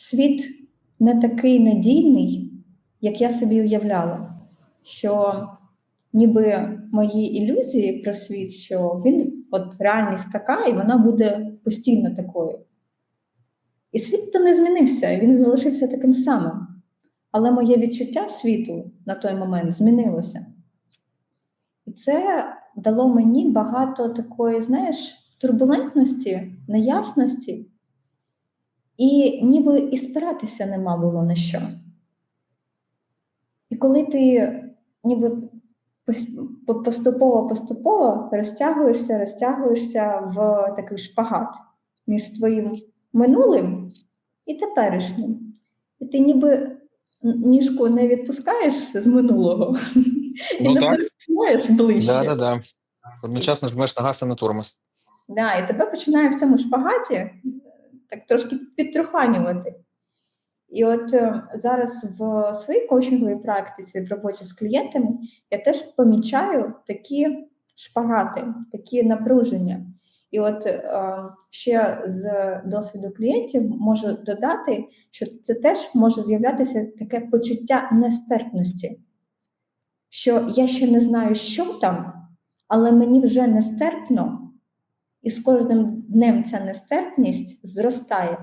світ не такий надійний, як я собі уявляла. Що ніби мої ілюзії про світ, що він от реальність така, і вона буде постійно такою. І світ то не змінився, він залишився таким самим. Але моє відчуття світу на той момент змінилося. І це дало мені багато такої, знаєш, турбулентності, неясності, і ніби і спиратися нема було на що. І коли ти ніби поступово-поступово розтягуєшся, розтягуєшся в такий шпагат між твоїм минулим і теперішнім. І ти ніби ніжку не відпускаєш з минулого, Ну і починаєш ближче. Да, да, да. Одночасно жмеш на газ і на тормоз. Да, і тебе починає в цьому шпагаті так трошки підтруханювати. І от е, зараз в своїй коучинговій практиці, в роботі з клієнтами, я теж помічаю такі шпагати, такі напруження. І от е, ще з досвіду клієнтів можу додати, що це теж може з'являтися таке почуття нестерпності, що я ще не знаю, що там, але мені вже нестерпно, і з кожним днем ця нестерпність зростає.